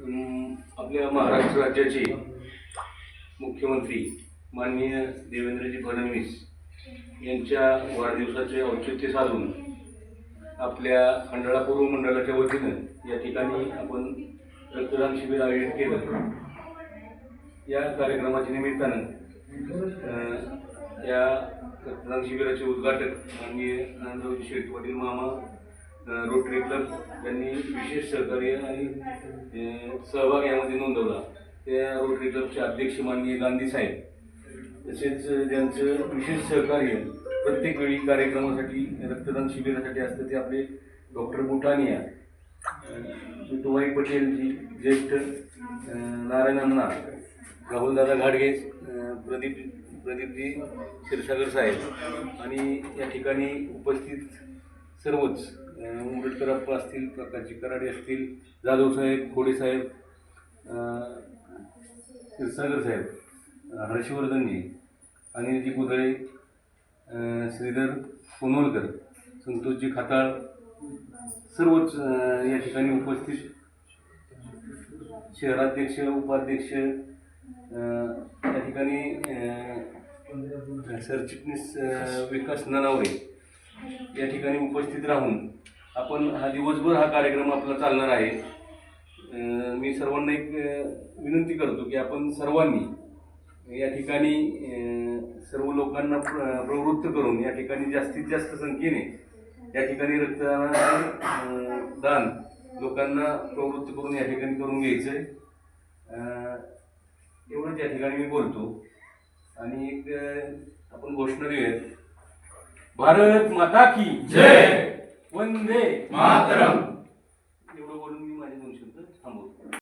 आपल्या महाराष्ट्र राज्याचे मुख्यमंत्री माननीय देवेंद्रजी फडणवीस यांच्या वाढदिवसाचे औचित्य साधून आपल्या खंडाळा पूर्व मंडळाच्या वतीनं या ठिकाणी आपण रक्तदान शिबिर आयोजित केलं. या कार्यक्रमाच्या निमित्तानं या रक्तदान शिबिराचे उद्घाटक माननीय आनंदरावजी शेठ वडील मामा रोटरी क्लब यांनी विशेष सहकार्य आणि सहभाग यामध्ये नोंदवला. त्या रोटरी क्लबचे अध्यक्ष माननीय गांधी साहेब. तसेच ज्यांचं विशेष सहकार्य प्रत्येक वेळी कार्यक्रमासाठी रक्तदान शिबिरासाठी असतं ते आपले डॉक्टर बुटानिया तुभाई पटेलजी ज्येष्ठ नारायण अण्णा राहुलदादा घाडगे प्रदीप प्रदीपजी क्षीरसागर साहेब. आणि या ठिकाणी उपस्थित सर्वच उंबेडकर अप्पा असतील प्रकाशजी कराडे असतील जाधव साहेब खोडे साहेब क्षीरसागर साहेब हर्षवर्धनजी अनिलजी कुदळे श्रीधर सोनवलकर संतोषजी खाताळ सर्वच या ठिकाणी उपस्थित. शहराध्यक्ष उपाध्यक्ष या ठिकाणी सरचिटणीस विकास ननावरे या ठिकाणी उपस्थित राहून आपण हा दिवसभर हा कार्यक्रम आपला चालणार आहे. मी सर्वांना एक विनंती करतो की आपण सर्वांनी या ठिकाणी सर्व लोकांना प्र- प्रवृत्त करून या ठिकाणी जास्तीत जास्त संख्येने या ठिकाणी रक्तदानाचे दान लोकांना प्रवृत्त करून या ठिकाणी करून घ्यायचं आहे एवढंच या ठिकाणी मी बोलतो. आणि एक आपण घोषणा देऊयात. भारत माता की जय। वंदे मातरम।